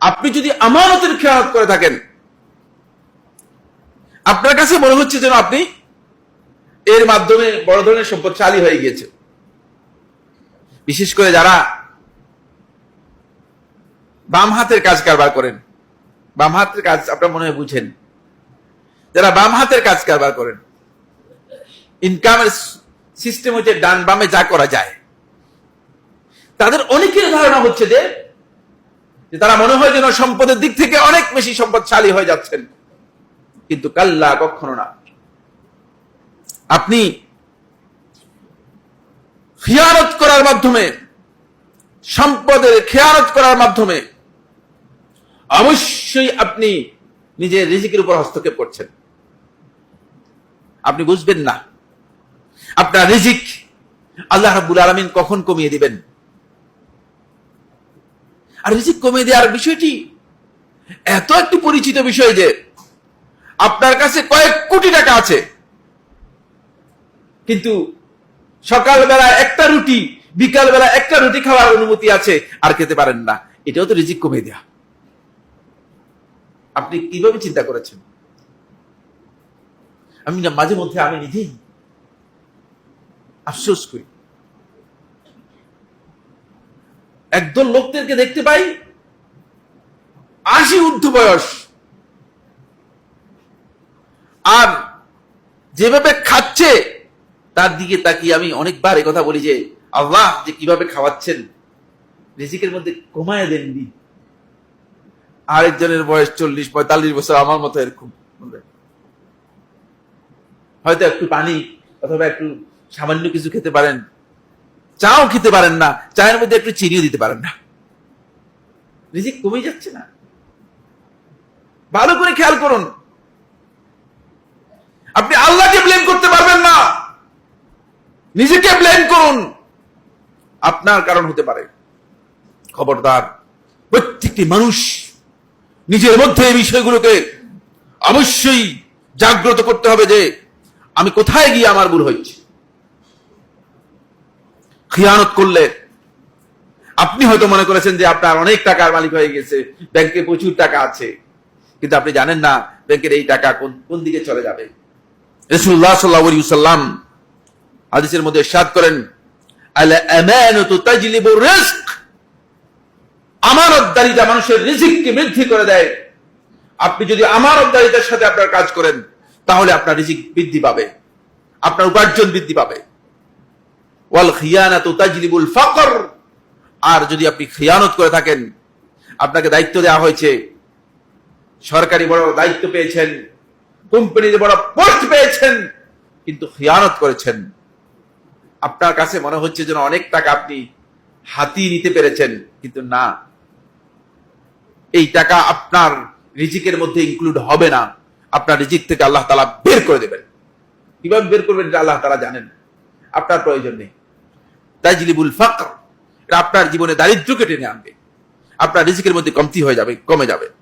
আপনি যদি আমানতের খেয়ালত করে থাকেন, আপনার কাছে মনে হচ্ছে যেন আপনি এর মাধ্যমে বড় ধরনের সম্পদশালী হয়ে গিয়েছে বিশেষ করে যারা বাম হাতের কাজ কারবার করেন। বাম হাতের কাজ আপনার মনে হয় বুঝেন। যারা বাম হাতের কাজ কারবার করেন ইনকামের সিস্টেম হচ্ছে ডান বামে যা করা যায়। তাদের অনেকের ধারণা হচ্ছে যে যে তারা মনে হয় যেন সম্পদের দিক থেকে অনেক বেশি সম্পদশালী হয়ে যাচ্ছেন। কিন্তু কাল্লা কখনো না। আপনি খিয়ানত করার মাধ্যমে, সম্পদের খেয়ানত করার মাধ্যমে অবশ্যই আপনি নিজের রিজিকের উপর হস্তক্ষেপ করছেন। আপনি বুঝবেন না। আপনার রিজিক আল্লাহ রাব্বুল আলামিন কখন কমিয়ে দিবেন? আর রিজিক কমিয়ে দেওয়ার বিষয়টি? এত একটি পরিচিত বিষয় যে আপনার কাছে কয়েক কোটি টাকা আছে। কিন্তু সকালবেলা একটা রুটি, বিকালবেলা একটা রুটি খাওয়ার অনুমতি আছে, আর খেতে পারেন না। এটাও তো রিজিক কমিয়ে দেয়া। আপনি কীভাবে চিন্তা করেছেন? আমি না মাঝে মধ্যে আমি নিজেই আফসোস করি। একদল লোকদেরকে দেখতে পাই। আশি ঊর্ধ্ব বয়স। আর যেভাবে খাচ্ছে, তার দিকে তাকিয়ে আমি অনেকবার কথা বলি যে, আল্লাহ যে কীভাবে খাওয়াচ্ছেন, রিজিকের মধ্যে কমায় দেননি আরেকজনের বয়স চল্লিশ, পঁয়তাল্লিশ বছর, আমার মতো এরকম। হয়তো একটু পানি অথবা একটু সামান্য কিছু খেতে পারেন। চাও খেতে পারেন না চায়ের মধ্যে একটু চিনিও দিতে পারেন না। রিজিক কমে যাচ্ছে না। ভালো করে খেয়াল করুন। আপনি আল্লাহকে ব্লেম করতে পারবেন না। নিজেকে ব্লেম করুন। আপনার কারণ হতে পারে। খবরদার প্রত্যেকটি মানুষ নিজের মধ্যে এই বিষয়গুলোকে অবশ্যই জাগ্রত করতে হবে যে আমি কোথায় গিয়ে আমার ভুল হচ্ছে খিয়ানত করলে, আপনি হয়তো মনে করেছেন যে আপনার অনেক টাকার মালিক হয়ে গেছে, ব্যাংকে প্রচুর টাকা আছে। কিন্তু আপনি জানেন না, ব্যাংকের এই টাকা কোন কোন দিকে চলে যাবে। রসুল্লাহ সাল্লাহ সাল্লাম হাদিসের মধ্যে সাদ করেন তাজলিবু আমানতদারিতা মানুষের রিজিককে বৃদ্ধি করে দেয়। আপনি যদি আমানতদারিতার সাথে আপনার কাজ করেন, তাহলে আপনার রিজিক বৃদ্ধি পাবে, আপনার উপার্জন বৃদ্ধি পাবে। আর যদি আপনি খিয়ানত করে থাকেন, আপনাকে দায়িত্ব দেওয়া হয়েছে। সরকারি বড় দায়িত্ব পেয়েছেন কোম্পানিতে বড় পোস্ট পেয়েছেন, কিন্তু খিয়ানত করেছেন। আপনার কাছে মনে হচ্ছে যেন অনেক টাকা আপনি হাতিয়ে নিতে পেরেছেন, কিন্তু না। এই টাকা আপনার রিজিকের মধ্যে ইনক্লুড হবে না। আপনার রিজিক থেকে আল্লাহ তালা বের করে দেবেন। কীভাবে বের করবেন আল্লাহ তালা জানেন। আপনার প্রয়োজন নেই। তাইজলিবুল ফাকর। আপনার জীবনে দারিদ্র্যকে টেনে আনবে। আপনার রিজিকের মধ্যে কমতি হয়ে যাবে, কমে যাবে।